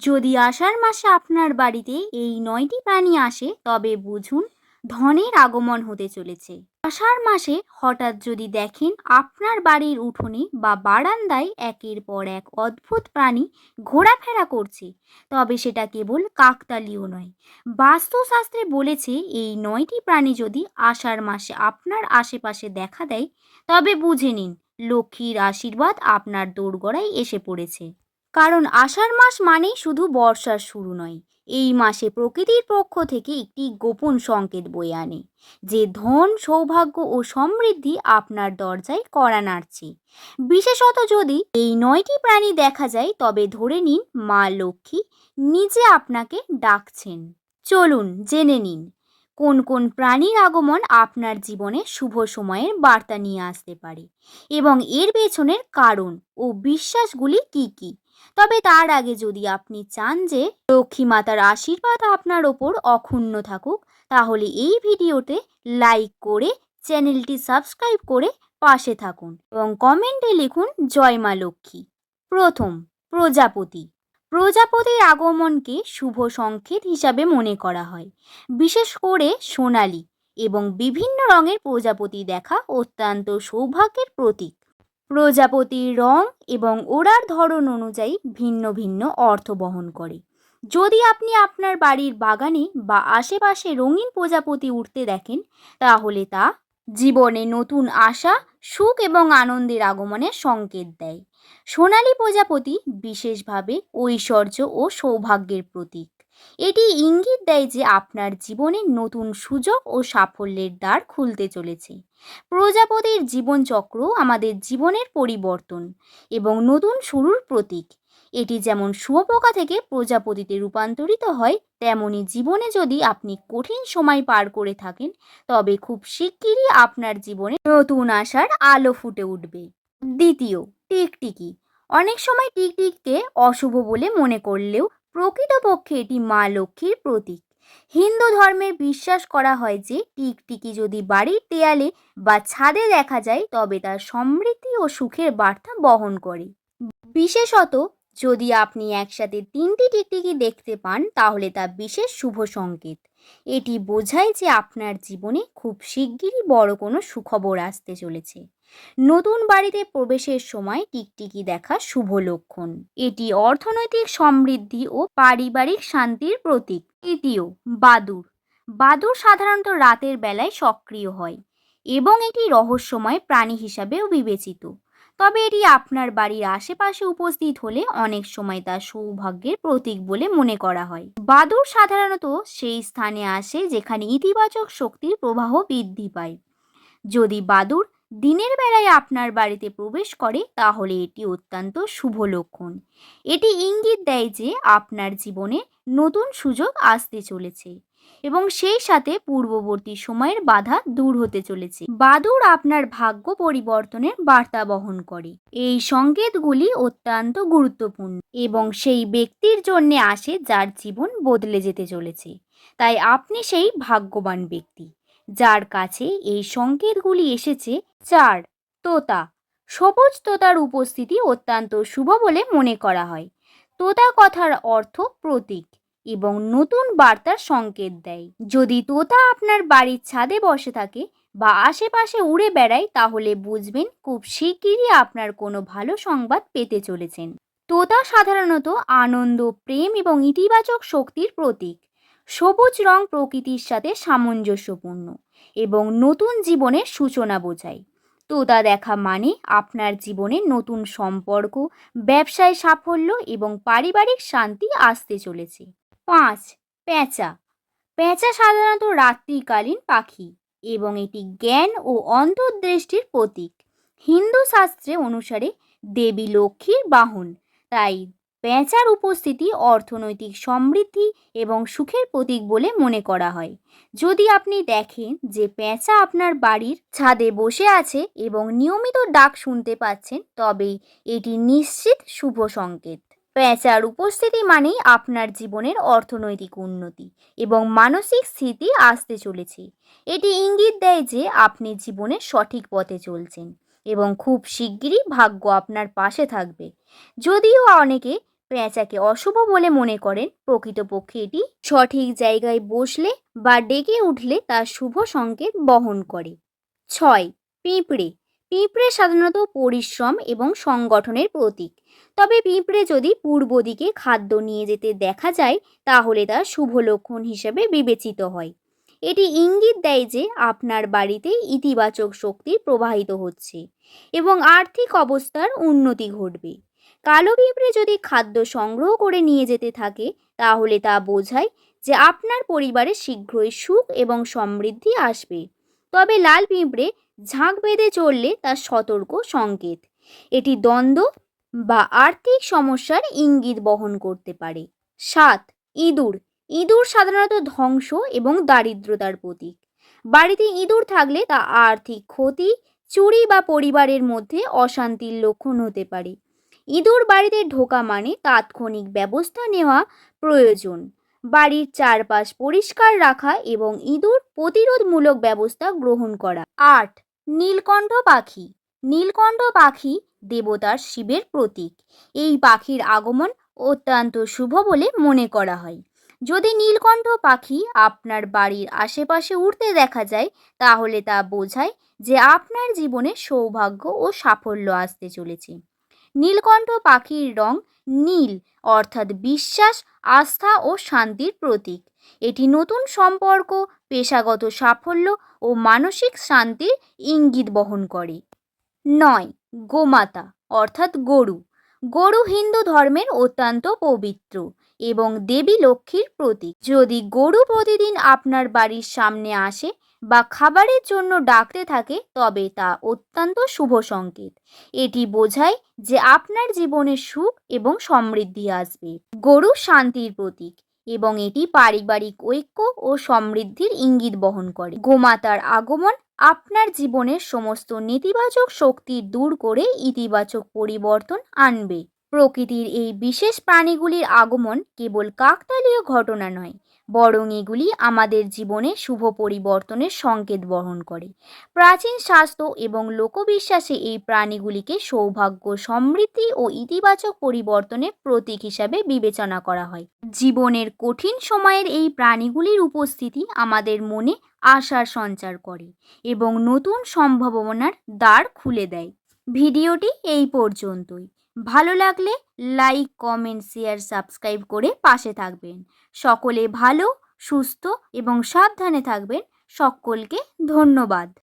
যদি আষাঢ় মাসে আপনার বাড়িতে এই নয়টি প্রাণী আসে, তবে বুঝুন, ধনের আগমন হতে চলেছে। আষাঢ় মাসে হঠাৎ যদি দেখেন আপনার বাড়ির উঠোনে বা বারান্দায় একের পর এক অদ্ভুত প্রাণী ঘোরাফেরা করছে, তবে সেটা কেবল কাকতালীয় নয়। বাস্তুশাস্ত্রে বলেছে এই নয়টি প্রাণী যদি আষাঢ় মাসে আপনার আশেপাশে দেখা দেয়, তবে বুঝে নিন, লক্ষ্মীর আশীর্বাদ আপনার দোরগোড়ায় এসে পড়েছে। কারণ আষাঢ় মাস মানেই শুধু বর্ষার শুরু নয়, এই মাসে প্রকৃতির পক্ষ থেকে একটি গোপন সংকেত বয়ে আনে, যে ধন, সৌভাগ্য ও সমৃদ্ধি আপনার দরজায় কড়া নাড়ছে। বিশেষত যদি এই নয়টি প্রাণী দেখা যায়, তবে ধরে নিন মা লক্ষ্মী নিজে আপনাকে ডাকছেন। চলুন জেনে নিন, কোন কোন প্রাণীর আগমন আপনার জীবনে শুভ সময়ের বার্তা নিয়ে আসতে পারে এবং এর পেছনের কারণ ও বিশ্বাসগুলি কি কি? তবে তার আগে যদি আপনি চান যে লক্ষ্মী মাতার আশীর্বাদ আপনার ওপর অক্ষুণ্ণ থাকুক, তাহলে এই ভিডিওতে লাইক করে চ্যানেলটি সাবস্ক্রাইব করে পাশে থাকুন এবং কমেন্টে লিখুন, জয় মা লক্ষ্মী। প্রথম, প্রজাপতি। প্রজাপতির আগমনকে শুভ সংকেত হিসাবে মনে করা হয়, বিশেষ করে সোনালি এবং বিভিন্ন রঙের প্রজাপতি দেখা অত্যন্ত সৌভাগ্যের প্রতীক। প্রজাপতির রং এবং ওড়ার ধরন অনুযায়ী ভিন্ন ভিন্ন অর্থ বহন করে। যদি আপনি আপনার বাড়ির বাগানে বা আশেপাশে রঙিন প্রজাপতি উঠতে দেখেন, তাহলে তা জীবনে নতুন আশা, সুখ এবং আনন্দের আগমনের সংকেত দেয়। সোনালী প্রজাপতি বিশেষভাবে ঐশ্বর্য ও সৌভাগ্যের প্রতীক। এটি ইঙ্গিত দেয় যে আপনার জীবনে নতুন সুযোগ ও সাফল্যের দ্বার খুলতে চলেছে। প্রজাপতির জীবনচক্র আমাদের জীবনের পরিবর্তন এবং নতুন শুরুর প্রতীক। এটি যেমন শুয়োপোকা থেকে প্রজাপতিতে রূপান্তরিত হয়, তেমনি জীবনে যদি আপনি কঠিন সময় পার করে থাকেন, তবে খুব শিগগিরই আপনার জীবনে নতুন আশার আলো ফুটে উঠবে। দ্বিতীয়, টিকটিকি। অনেক সময় টিকটিকিকে অশুভ বলে মনে করলেও প্রকৃতপক্ষে এটি মা লক্ষ্মীর প্রতীক। হিন্দু ধর্মের বিশ্বাস করা হয় যে, টিকটিকি যদি বাড়ির দেয়ালে বা ছাদে দেখা যায়, তবে তার সমৃদ্ধি ও সুখের বার্তা বহন করে। বিশেষত যদি আপনি একসাথে তিনটি টিকটিকি দেখতে পান, তাহলে তা বিশেষ শুভ সংকেত। এটি বোঝায় যে আপনার জীবনে খুব শিগগিরই বড় কোনো সুখবর আসতে চলেছে। নতুন বাড়িতে প্রবেশের সময় টিকটিকি দেখা শুভ লক্ষণ। এটি অর্থনৈতিক সমৃদ্ধি ও পারিবারিক শান্তির প্রতীক। তৃতীয় বাদুর বাদুর সাধারণত রাতের বেলায় সক্রিয় হয় এবং এটি রহস্যময় প্রাণী হিসাবেও বিবেচিত। তবে এটি আপনার বাড়ির আশেপাশে উপস্থিত হলে অনেক সময় তা সৌভাগ্যের প্রতীক বলে মনে করা হয়। বাদুর সাধারণত সেই স্থানে আসে যেখানে ইতিবাচক শক্তির প্রবাহ বৃদ্ধি পায়। যদি বাদুর দিনের বেলায় আপনার বাড়িতে প্রবেশ করে, তাহলে এটি অত্যন্ত শুভ লক্ষণ। এটি ইঙ্গিত দেয় যে আপনার জীবনে নতুন সুযোগ আসতে চলেছে এবং সেই সাথে পূর্ববর্তী সময়ের বাধা দূর হতে চলেছে। বাদুর আপনার ভাগ্য পরিবর্তনের বার্তা বহন করে। এই সংকেতগুলি অত্যন্ত গুরুত্বপূর্ণ এবং সেই ব্যক্তির জন্যে আসে যার জীবন বদলে যেতে চলেছে। তাই আপনি সেই ভাগ্যবান ব্যক্তি, যার কাছে এই সংকেতগুলি এসেছে চার, তোতা। সবুজ তোতার উপস্থিতি অত্যন্ত শুভ বলে মনে করা হয়। তোতা কথার অর্থ প্রতীক এবং নতুন বার্তার সংকেত দেয়। যদি তোতা আপনার বাড়ির ছাদে বসে থাকে বা আশেপাশে উড়ে বেড়ায়, তাহলে বুঝবেন খুব শিগগিরই আপনার কোনো ভালো সংবাদ পেতে চলেছেন। তোতা সাধারণত আনন্দ, প্রেম এবং ইতিবাচক শক্তির প্রতীক। সবুজ রং প্রকৃতির সাথে সামঞ্জস্যপূর্ণ এবং নতুন জীবনের সূচনা বোঝায়। তোতা দেখা মানে আপনার জীবনে নতুন সম্পর্ক, ব্যবসায় সাফল্য এবং পারিবারিক শান্তি আসতে চলেছে। পাঁচ পেঁচা পেঁচা সাধারণত রাত্রিকালীন পাখি এবং এটি জ্ঞান ও অন্তর্দৃষ্টির প্রতীক। হিন্দু শাস্ত্রে অনুসারে দেবী লক্ষ্মীর বাহন, তাই পেঁচার উপস্থিতি অর্থনৈতিক সমৃদ্ধি এবং সুখের প্রতীক বলে মনে করা হয়। যদি আপনি দেখেন যে পেঁচা আপনার বাড়ির ছাদে বসে আছে এবং নিয়মিত ডাক শুনতে পাচ্ছেন, তবে এটি নিশ্চিত শুভ সংকেত। পেঁচার উপস্থিতি মানেই আপনার জীবনের অর্থনৈতিক উন্নতি এবং মানসিক স্থিতি আসতে চলেছে। এটি ইঙ্গিত দেয় যে আপনি জীবনে সঠিক পথে চলছেন এবং খুব শিগগিরই ভাগ্য আপনার পাশে থাকবে। যদিও অনেকে পেঁচাকে অশুভ বলে মনে করেন, প্রকৃতপক্ষে এটি সঠিক জায়গায় বসলে বা ডেকে উঠলে তার শুভ সংকেত বহন করে। ছয়, পিঁপড়ে। পিঁপড়ে সাধারণত পরিশ্রম এবং সংগঠনের প্রতীক। তবে পিঁপড়ে যদি পূর্ব দিকে খাদ্য নিয়ে যেতে দেখা যায়, তাহলে তা শুভ লক্ষণ হিসেবে বিবেচিত হয়। এটি ইঙ্গিত দেয় যে আপনার বাড়িতে ইতিবাচক শক্তি প্রবাহিত হচ্ছে এবং আর্থিক অবস্থার উন্নতি ঘটবে। কালো পিঁপড়ে যদি খাদ্য সংগ্রহ করে নিয়ে যেতে থাকে, তাহলে তা বোঝায় যে আপনার পরিবারে শীঘ্রই সুখ এবং সমৃদ্ধি আসবে। তবে লাল পিঁপড়ে ঝাঁক বেঁধে চললে তা সতর্ক সংকেত। এটি দ্বন্দ্ব বা আর্থিক সমস্যার ইঙ্গিত বহন করতে পারে। সাত, ইঁদুর। ইঁদুর সাধারণত ধ্বংস এবং দারিদ্রতার প্রতীক। বাড়িতে ইঁদুর থাকলে তা আর্থিক ক্ষতি, চুরি বা পরিবারের মধ্যে অশান্তির লক্ষণ হতে পারে। ইঁদুর বাড়িতে ঢোকা মানে তাৎক্ষণিক ব্যবস্থা নেওয়া প্রয়োজন। বাড়ির চারপাশ পরিষ্কার রাখা এবং ইঁদুর প্রতিরোধমূলক ব্যবস্থা গ্রহণ করা। আট, নীলকণ্ঠ পাখি। নীলকণ্ঠ পাখি দেবতার শিবের প্রতীক। এই পাখির আগমন অত্যন্ত শুভ বলে মনে করা হয়। যদি নীলকণ্ঠ পাখি আপনার বাড়ির আশেপাশে উড়তে দেখা যায়, তাহলে তা বোঝায় যে আপনার জীবনে সৌভাগ্য ও সাফল্য আসতে চলেছে। নীলকণ্ঠ পাখির রং নীল, অর্থাৎ বিশ্বাস, আস্থা ও শান্তির প্রতীক। এটি নতুন সম্পর্ক, পেশাগত সাফল্য ও মানসিক শান্তির ইঙ্গিত বহন করে। নয়, গোমাতা, অর্থাৎ গরু। গরু হিন্দু ধর্মের অত্যন্ত পবিত্র এবং দেবী লক্ষ্মীর প্রতীক। যদি গরু প্রতিদিন আপনার বাড়ির সামনে আসে বা খাবারের জন্য ডাকতে থাকে তবে তা অত্যন্ত শুভ সংকেত। এটি বোঝায় যে আপনার জীবনে সুখ এবং সমৃদ্ধি আসবে। গরু শান্তির প্রতীক এবং এটি পারিবারিক ঐক্য ও সমৃদ্ধির ইঙ্গিত বহন করে। গোমাতার আগমন আপনার জীবনের সমস্ত নেতিবাচক শক্তি দূর করে ইতিবাচক পরিবর্তন আনবে। প্রকৃতির এই বিশেষ প্রাণীগুলির আগমন কেবল কাকতালীয় ঘটনা নয় বরং এগুলি আমাদের জীবনে শুভ পরিবর্তনের সংকেত বহন করে। প্রাচীন শাস্ত্র এবং লোকবিশ্বাসে এই প্রাণীগুলিকে সৌভাগ্য, সমৃদ্ধি ও ইতিবাচক পরিবর্তনের প্রতীক হিসাবে বিবেচনা করা হয়। জীবনের কঠিন সময়ের এই প্রাণীগুলির উপস্থিতি আমাদের মনে আশার সঞ্চার করে এবং নতুন সম্ভাবনার দ্বার খুলে দেয়। ভিডিওটি এই পর্যন্তই। ভালো লাগলে লাইক কমেন্ট শেয়ার সাবস্ক্রাইব করে পাশে থাকবেন। সকলে ভালো, সুস্থ এবং সাবধানে থাকবেন। সকলকে ধন্যবাদ।